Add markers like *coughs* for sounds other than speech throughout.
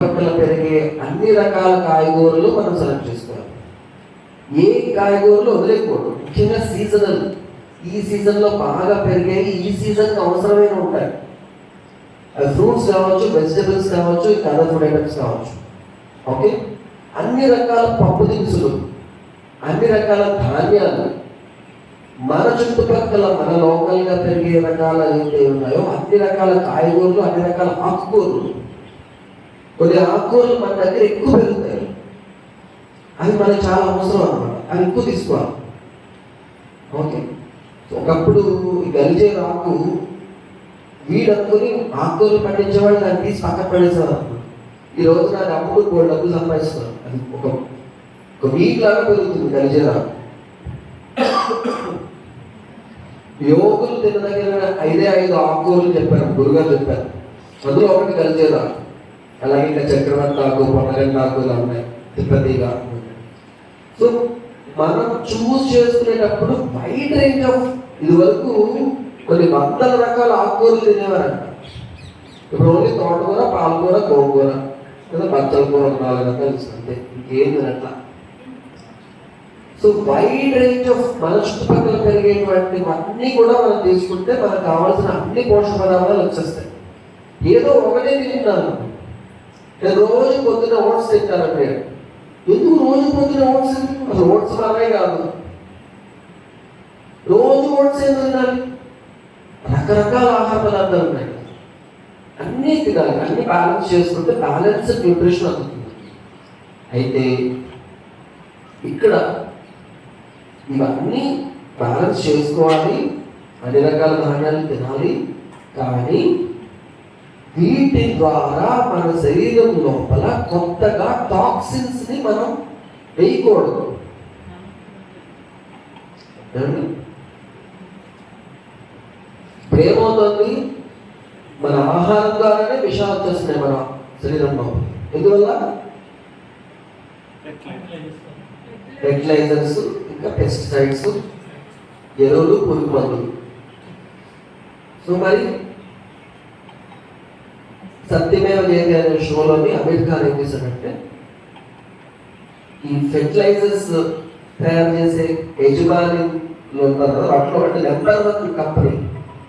పక్కన పెరిగే అన్ని రకాల కాయగూరలు మనం సెలెక్ట్ చేసుకోవాలి. ఏ కాయగూరలు వదిలేకూడదు. ముఖ్యంగా సీజనల్ ఈ సీజన్లో బాగా పెరిగేవి ఈ సీజన్కి అవసరమైన ఉంటాయి. అవి ఫ్రూట్స్ కావచ్చు వెజిటబుల్స్ కావచ్చు ఇంకా అదర్ ఫుడ్ ఐటమ్స్ కావచ్చు. ఓకే? అన్ని రకాల పప్పు దినుసులు అన్ని రకాల ధాన్యాలు మన చుట్టుపక్కల మన లోకల్గా పెరిగే రకాల ఏవైతే ఉన్నాయో అన్ని రకాల కాయగూరలు అన్ని రకాల ఆకుకూరలు కొన్ని ఆకుకూరలు మన దగ్గర ఎక్కువ పెరుగుతాయి. అది మనకి చాలా అవసరం అనమాట అవి ఎక్కువ తీసుకోవాలి. ఓకే. ఒకప్పుడు ఈ గలిజే ఆకు వీడు అనుకుని ఆకుకూరలు పండించేవాళ్ళు దాన్ని తీసి పక్కన పడేసేవారు ఈ రోజు నాకు అమ్ముకుని మూడు డబ్బులు సంపాదిస్తున్నారు. అది ఒక ఒక వీక్ లాగా పెరుగుతుంది గలిజే ఆకు యోగులు తినదగిన ఐదే ఐదు ఆకుకూరలు చెప్పారు గురుగారు చెప్పారు. అందులో ఒకటి గలిజే కలిసేదా అలాగే ఇంకా చక్రవర్తి ఆకు పొన్నగంట ఆకు ఇలా ఉన్నాయి తిప్పతిగా సో మనం చూస్ చేసుకునేటప్పుడు వైడ్ రేంజ్ ఆఫ్ ఇది వరకు కొన్ని వందల రకాల ఆకుకూరలు తినేవారంట. ఇప్పుడు ఓన్లీ తోటకూర పాలకూర గోంగూర లేదా బచ్చల కూర ఒక నాలుగు రకాలు అంతే ఇంకేం తినట్లా. సో వైడ్ రేంజ్ ఆఫ్ మన చుట్టుపక్కల పెరిగేటువంటి అన్నీ కూడా మనం తీసుకుంటే మనకు కావాల్సిన అన్ని పోషక పదార్థాలు వచ్చేస్తాయి. ఏదో ఒకటే తింటున్నాను. నేను రోజు పొద్దున ఓట్స్ తింటానండి ఎందుకు రోజు పొద్దున ఓట్స్ అసలు ఓట్స్ బాగా కాదు. రోజు ఓట్స్ ఏం తినాలి? రకరకాల ఆహార పదార్థాలు ఉన్నాయి. అన్నీ తినాలి. అన్ని బ్యాలెన్స్ చేసుకుంటే బ్యాలెన్స్ న్యూట్రిషన్ అందుతుంది. అయితే ఇక్కడ ఇవన్నీ బ్యాలెన్స్ చేసుకోవాలి. అన్ని రకాల ధాన్యాలు తినాలి. కానీ వీటి ద్వారా మన శరీరం లోపల కొత్తగా టాక్సిన్స్ని మనం వేయకూడదు. ఏమండి? మన ఆహారం ద్వారానే విషాలు వచ్చేస్తున్నాయి మన శరీరంలో ఎందువల్ల? ఫెర్టిలైజర్స్ ఇంకా పెస్టిసైడ్స్ ఎరువులు పురుగు మందులు సో మరి సత్యమేవ జయతే అనే షోలోని అంబేద్కర్ ఏం చేశాడంటే ఈ ఫెర్టిలైజర్స్ తయారు చేసే యజమాని ఉన్నారు వాటిలో అంటే నెంబర్ వన్ కంపెనీ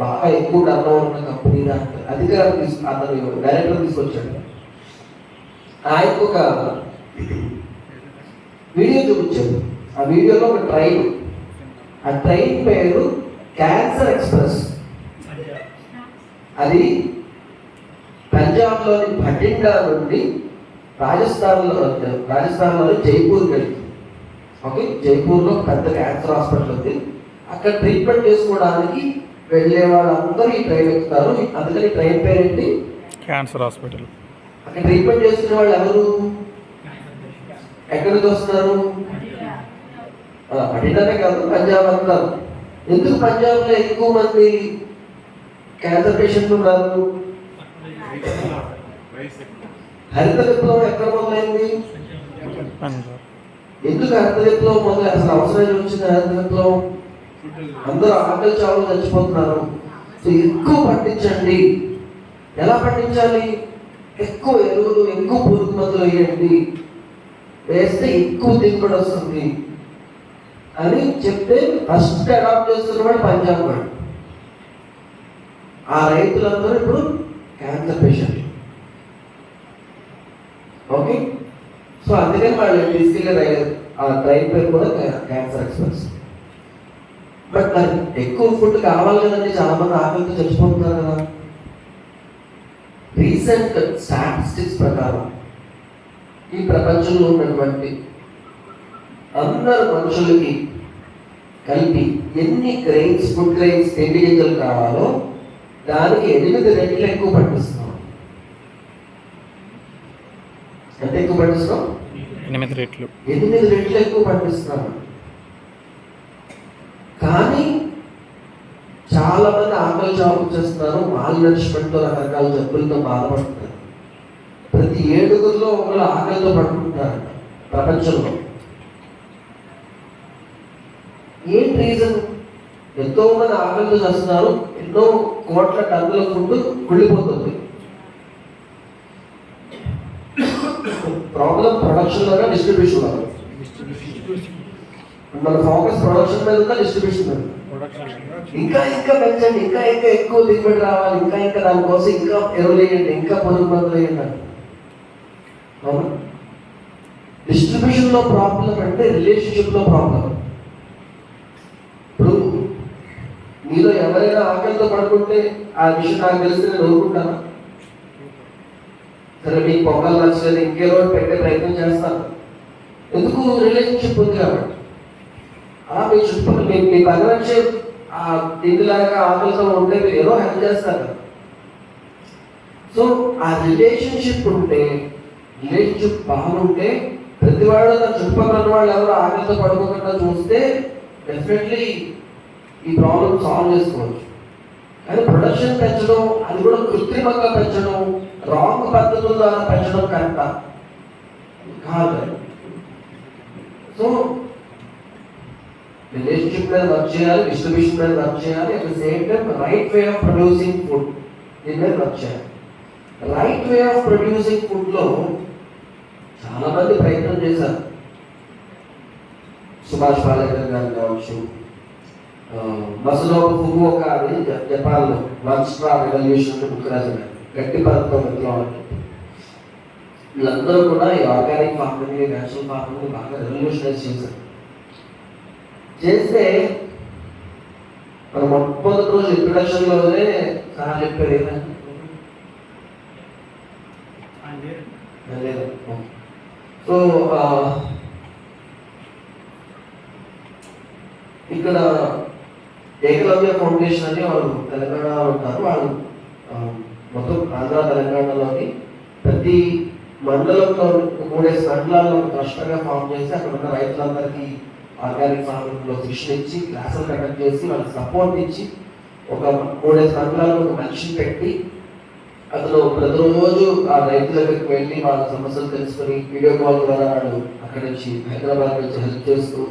బాగా ఎక్కువ డబ్బు ఉన్న కంపెనీ దాంట్లో అధికారం తీసు అతను డైరెక్టర్ తీసుకొచ్చాడు. ఆయనకు ఒక వీడియో చూపించాడు. ఆ వీడియోలో ఒక ట్రైన్ ఆ ట్రైన్ పేరు క్యాన్సర్ ఎక్స్ప్రెస్. అది పంజాబ్లోని భటిండా నుండి రాజస్థాన్లో రాజస్థాన్లోని జైపూర్ వెళ్తుంది ఓకే జైపూర్లో పెద్ద క్యాన్సర్ హాస్పిటల్ ఉంది. అక్కడ ట్రీట్మెంట్ చేసుకోవడానికి వెళ్ళే వాళ్ళందరూ ఈ ట్రైన్ ఎక్కుతారు. అందుకని ట్రైన్ పేరేంటి క్యాన్సర్ హాస్పిటల్. అక్కడ ట్రీట్మెంట్ చేసుకునే వాళ్ళు ఎవరు? ఎక్కడి నుంచి వస్తున్నారు భటిండానే కాదు పంజాబ్ అంతా ఎందుకు పంజాబ్లో ఎక్కువ మంది క్యాన్సర్ పేషెంట్లు ఉన్నారు? హరిత విప్లవం ఎక్కడ మొదలైంది? ఎందుకు హరిత విప్లవం మొదలై అసలు అవసరం వచ్చింది హరిత విప్లవం అందరూ ఆకలి చావులు చచ్చిపోతున్నారు. సో ఎక్కువ పండించండి ఎలా పండించాలి ఎక్కువ ఎరువులు ఎక్కువ పురుగు మందులు వేయండి. వేస్తే ఎక్కువ దిగుబడి వస్తుంది అని చెప్తే ఫస్ట్ అడాప్ట్ చేస్తున్నవాడు పంజాబ్ వాడు. ఆ రైతులందరూ ఇప్పుడు క్యాన్సర్ పేషెంట్ ఓకే సో అందుకని వాళ్ళు తీసుకెళ్ళే రైలు ఆ ట్రైన్ పేరు కూడా క్యాన్సర్ ఎక్స్ప్రెస్ బట్ మరి ఎక్కువ ఫుడ్ కావాలి కదండి చాలా మంది ఆకలితో చచ్చిపోతున్నారు కదా. రీసెంట్ స్టాటిస్టిక్స్ ప్రకారం ఈ ప్రపంచంలో ఉన్నటువంటి అందరు మనుషులకి కలిపి ఎన్ని గ్రెయిన్స్ ఫుడ్ గ్రెయిన్స్ తిండి గింజలు కావాలో దానికి ఎనిమిది రెట్లు ఎక్కువ పట్టిస్తున్నాం ఎంత ఎక్కువ పట్టిస్తున్నాం ఎనిమిది రెట్లు. ఎనిమిది రెట్లు ఎక్కువ పండిస్తున్నాము కానీ చాలా మంది ఆకలి చావుకు చేస్తున్నారు మాల్ నరిష్మెంట్తో రకరకాల జబ్బులతో బాధపడుతున్నారు. ప్రతి ఏడుగురిలో ఒకరు ఆకలితో పడుకుంటున్నారు ప్రపంచంలో. ఏం రీజన్ ఎంతో మంది ఆకలితో చేస్తున్నారు ఎన్నో కోట్ల టన్నుల ఫుడ్ కుళ్ళిపోతుంది ప్రాబ్లం ప్రొడక్షన్లోనే డిస్ట్రిబ్యూషన్ మన ఫోకస్ ప్రొడక్షన్ మీద ఉందా డిస్ట్రిబ్యూషన్ మీద? ఇంకా ఇంకా పెంచండి ఇంకా ఇంకా ఎక్కువ దిగుబడి రావాలి ఇంకా ఇంకా దానికోసం ఇంకా ఎరువులు ఇంకా పొరుగు మందులు వేయండి అవునా? డిస్ట్రిబ్యూషన్లో ప్రాబ్లం అంటే రిలేషన్షిప్లో ప్రాబ్లం ఇప్పుడు మీలో ఎవరైనా ఆకలితో పడుకుంటే ఆ విషయం నాకు తెలిస్తే నేను సరే మీ పొంగల్ నచ్చలేదు ఇంకే రోజు పెట్టే ప్రయత్నం చేస్తాను. ఎందుకు రిలేషన్షిప్ ఉంది కాబట్టి? అలా మీ చుట్టూ మీ మీ పని వచ్చే ఆ తిండిలాగా ఆకలితో ఉంటే మీరు ఏదో హెల్ప్ చేస్తారు. సో ఆ రిలేషన్షిప్ ఉంటే రిలేషన్షిప్ బాగుంటే ప్రతివాడు తన చుట్టుపక్కల ఉన్న వాళ్ళు ఎవరు ఆకలితో పడుకోకుండా చూస్తే డెఫినెట్లీ ఈ ప్రాబ్లం సాల్వ్ చేసుకోవచ్చు. కానీ ప్రొడక్షన్ పెంచడం అది కూడా కృత్రిమంగా పెంచడం రాంగ్ పద్ధతుల ద్వారా పెంచడం కరెక్టా కాదు. సో రిలేషన్షిప్ మీద వర్క్ చేయాలి డిస్ట్రిబ్యూషన్ మీద వర్క్ చేయాలి at the same time right way of producing food దీని మీద వర్క్ చేయాలి. రైట్ వే ఆఫ్ ప్రొడ్యూసింగ్ ఫుడ్లో చాలా మంది ప్రయత్నం చేశారు. సుభాష్ పాలేకర్ గారు కావచ్చు మసలో ఫుగు ఒక అది జపాన్లో one straw revolution book Raju గారు గట్టి పరంతో విప్లవం వీళ్ళందరూ కూడా ఈ ఆర్గానిక్ ఫార్మింగ్ నేచురల్ ఫార్మింగ్ బాగా రెవల్యూషనైజ్ చేశారు. చేస్తే మన మొట్టమొదటి రోజు ఇంట్రొడక్షన్లోనే సార్ చెప్పారు ఏమని సో ఇక్కడ ఏకలవ్య ఫౌండేషన్ అని వాళ్ళు తెలంగాణలో ఉంటారు. వాళ్ళు ఆ, మొత్తం ఆంధ్ర తెలంగాణలోని ప్రతి మండలంలో మూడేసి మండలాల్లో కష్టంగా ఫామ్ చేసి అక్కడ ఉన్న రైతులందరికీ ఆర్గానిక్ ఫార్మింగ్లో శిక్షణ ఇచ్చి క్లాసులు కండక్ట్ చేసి వాళ్ళకి సపోర్ట్ ఇచ్చి ఒక మూడే మండలాల్లో ఒక మనిషిని పెట్టి అతను ప్రతిరోజు ఆ రైతుల దగ్గరికి వెళ్ళి వాళ్ళ సమస్యలు తెలుసుకొని వీడియో కాల్ ద్వారా వాళ్ళు అక్కడి నుంచి హైదరాబాద్ నుంచి హెల్ప్ చేస్తూ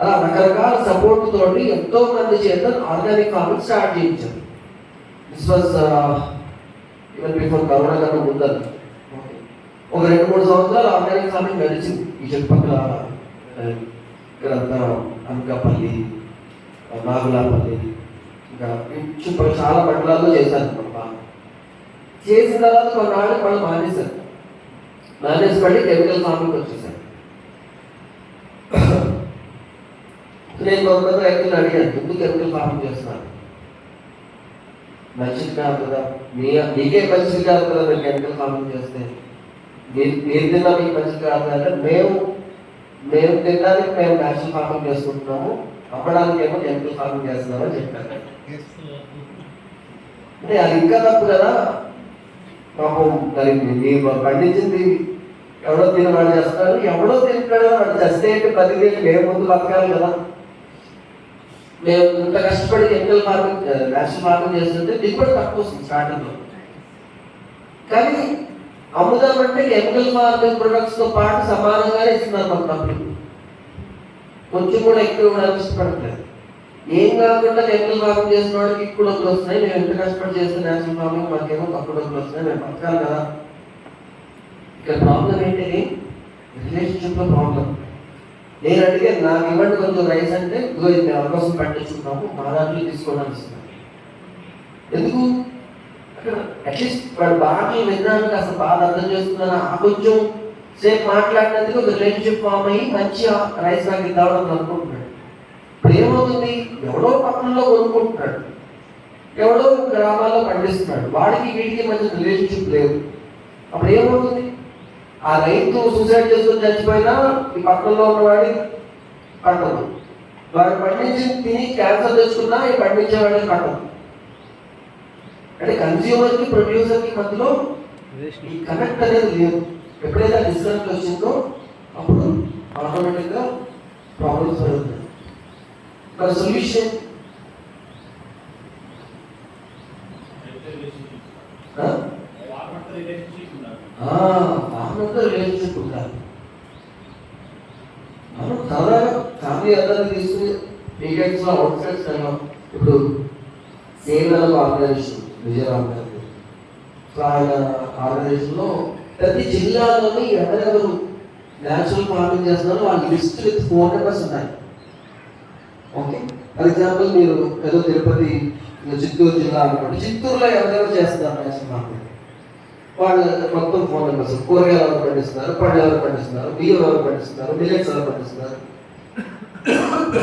అలా రకరకాల సపోర్ట్ తోటి ఎంతో మంది చేత ఆర్గానిక్ ఫార్మింగ్ స్టార్ట్ చేయించారు. This was even before corona కన్నా ముందర ఒక రెండు మూడు సంవత్సరాలు ఆర్గానిక్ ఫార్మింగ్ నడిచింది ఈ చుట్టుపక్కల ఇక్కడ అనకాపల్లి నాగులాపల్లి ఇంకా చుట్టుపక్కల చాలా మండలాల్లో చేశారు మన చేసిన తర్వాత కొన్నాళ్ళు మళ్ళీ మానేశారు. మానేసి *coughs* మళ్ళీ కెమికల్ ఫార్మింగ్ వచ్చేసారు నేను కొంతమంది రైతులు అడిగాను ఎందుకు కెమికల్ ఫార్మింగ్ చేస్తున్నారు మంచిది కాదు కదా. మీ మీకే మంచిది కాదు కదా మీరు కెమికల్ ఫార్మింగ్ చేస్తే. మీరు మీరు తిన్నా మీకు మంచిది కాదు అంటే మేము మేము తినడానికి మేము నేచురల్ ఫార్మింగ్ చేసుకుంటున్నాము. అమ్మడానికి ఏమో కెమికల్ ఫార్మింగ్ చేస్తున్నామని చెప్పారు. అంటే అది ఇంకా తప్పు కదా. పాపం కలిగింది మీరు పండించింది ఎవడో తిని వాడు చేస్తారు. ఎవడో తింటాడో కదా వాడు చస్తే ఏంటి? బతికేది మేము ముందు బతకాలి కదా. మేము ఇంత కష్టపడి ఎంకల్ ఫార్మింగ్ నేషనల్ ఫార్మింగ్ చేస్తుంటే దిగుబడి తక్కువ వస్తుంది స్టార్టింగ్లో కానీ అమ్ముదామంటే కెమికల్ ఫార్మింగ్ ప్రొడక్ట్స్తో పాటు సమానంగానే ఇస్తున్నారు మాకు డబ్బులు కొంచెం కూడా ఎక్కువ ఇవ్వడానికి ఇష్టపడట్లేదు ఏం కాకుండా కెమికల్ ఫార్మింగ్ చేసిన వాడికి ఎక్కువ డబ్బులు వస్తున్నాయి. మేము ఎంత కష్టపడి చేస్తే నేషనల్ ఫార్మింగ్ మాకేమో తక్కువ డబ్బులు వస్తున్నాయి. మేము బతకాలి కదా. ఇక్కడ ప్రాబ్లం ఏంటి రిలేషన్షిప్లో ప్రాబ్లం నేను అడిగే నాకు ఇవ్వండి కొంచెం రైస్ అంటే ఇదిగో ఇది మేము అవకాశం పట్టించుకున్నాము మా దాంట్లో తీసుకోవడానికి ఎందుకు? అట్లీస్ట్ వాడు బాగా విన్నాను అసలు బాగా అర్థం చేసుకున్నాను ఆ కొంచెం సేపు మాట్లాడినందుకు ఒక రిలేషన్షిప్ ఫామ్ అయ్యి మంచి రైస్ నాకు ఇద్దామని అనుకుంటున్నాడు. ఇప్పుడు ఏమవుతుంది? ఎవడో పక్కనలో కొనుక్కుంటున్నాడు. ఎవడో గ్రామాల్లో పండిస్తున్నాడు. వాడికి వీడికి మంచి రిలేషన్షిప్ లేదు. అప్పుడు ఏమవుతుంది? ఆ రైతు సూసైడ్ చేసుకొని చచ్చిపోయినా ఈ పక్కనలో ఉన్నవాడి పంటదు వాడు పండించి తిని క్యాన్సర్ తెచ్చుకున్నా ఈ పండించేవాడికి పంటదు అంటే కన్స్యూమర్కి ప్రొడ్యూసర్కి మధ్యలో ఈ కనెక్ట్ అనేది లేదు. ఎప్పుడైతే డిస్కనెక్ట్ వచ్చిందో అప్పుడు ఆటోమేటిక్గా ప్రాబ్లమ్స్ పెరుగుతాయి ఒక సొల్యూషన్ ఫార్మర్తో రిలేషన్షిప్ ఉండాలి మనం సరదాగా ఫ్యామిలీ అందరిని తీసుకుని వీకెండ్స్లో అవుట్ సైడ్స్ ఇప్పుడు సేవల ఆర్గనైజేషన్ విజయరామ్ గారి ఆయన ఆర్గనైజేషన్లో ప్రతి జిల్లాలోని ఎవరెవరు న్యాచురల్ ఫార్మింగ్ చేస్తున్నారో వాళ్ళ లిస్ట్ విత్ ఫోన్ నెంబర్స్ ఉన్నాయి. ఓకే? ఫర్ ఎగ్జాంపుల్ మీరు ఏదో తిరుపతి చిత్తూరు జిల్లా అనుకోండి చిత్తూరులో ఎవరెవరు చేస్తున్నారు న్యాచురల్ ఫార్మింగ్? వాళ్ళు మొత్తం ఫోన్ నెంబర్స్ కూరగాయలు ఎవరు పండిస్తున్నారు పళ్ళు ఎవరు పండిస్తున్నారు బియ్యం ఎవరు పండిస్తున్నారు మిల్లెట్స్ ఎవరు పండిస్తున్నారు?